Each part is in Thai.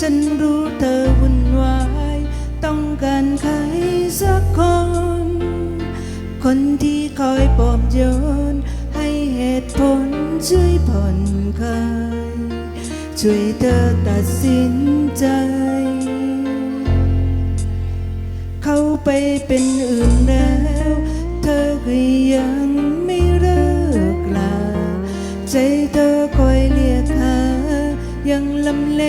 ฉันรู้เธอวุ่นวาย ต้องการใครสักคน คนที่คอยปลอบโยน ให้เหตุผลช่วยผ่อนคลายช่วยเธอตัดสินใจ เข้าไปเป็นอื่นแล้ว เธอก็ยังไม่เลิกลา ใจเธอคอยเรียกหายังลำเล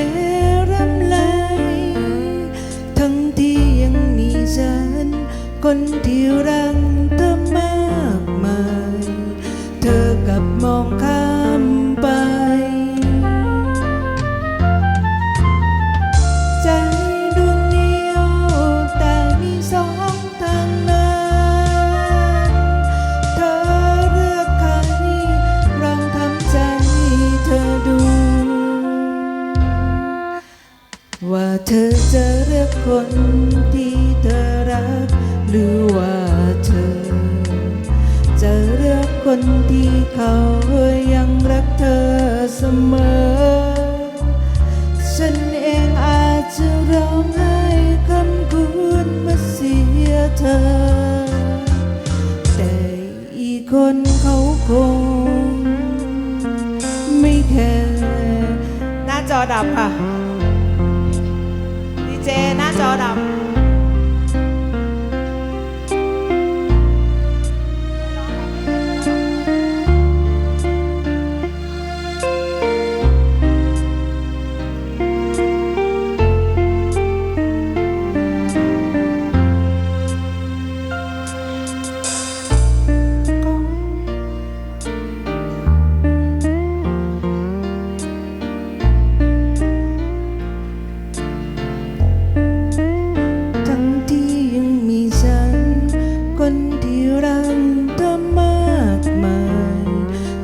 ว่าเธอจะเลือกคนที่เธอรัก หรือว่าเธอ จะเลือกคนที่เขายังรักเธอเสมอ ฉันเองอาจจะร้องไห้คำคูณมื่อเสียเธอ แต่อีกคนเขาคง ไม่แคร์หน้าจอดับค่ะ จหน้าจอดับ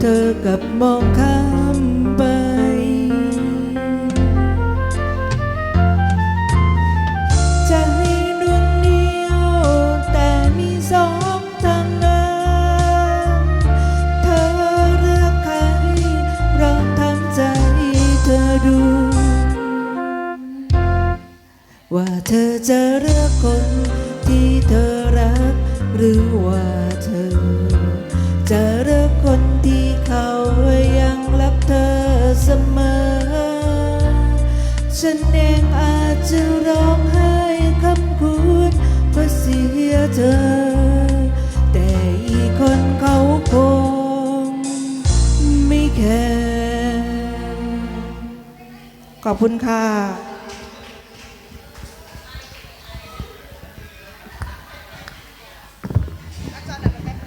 เธอกับมองข้ามไปใจดวงเดียวแต่มีสองทางนั้น เธอเลือกใครลองทำใจเธอดู ว่าเธอจะเลือกคนที่เธอรักหรือว่าเธอ เธอ แต่อีกคนเขาคงไม่แคร์ขอบคุณค่ะ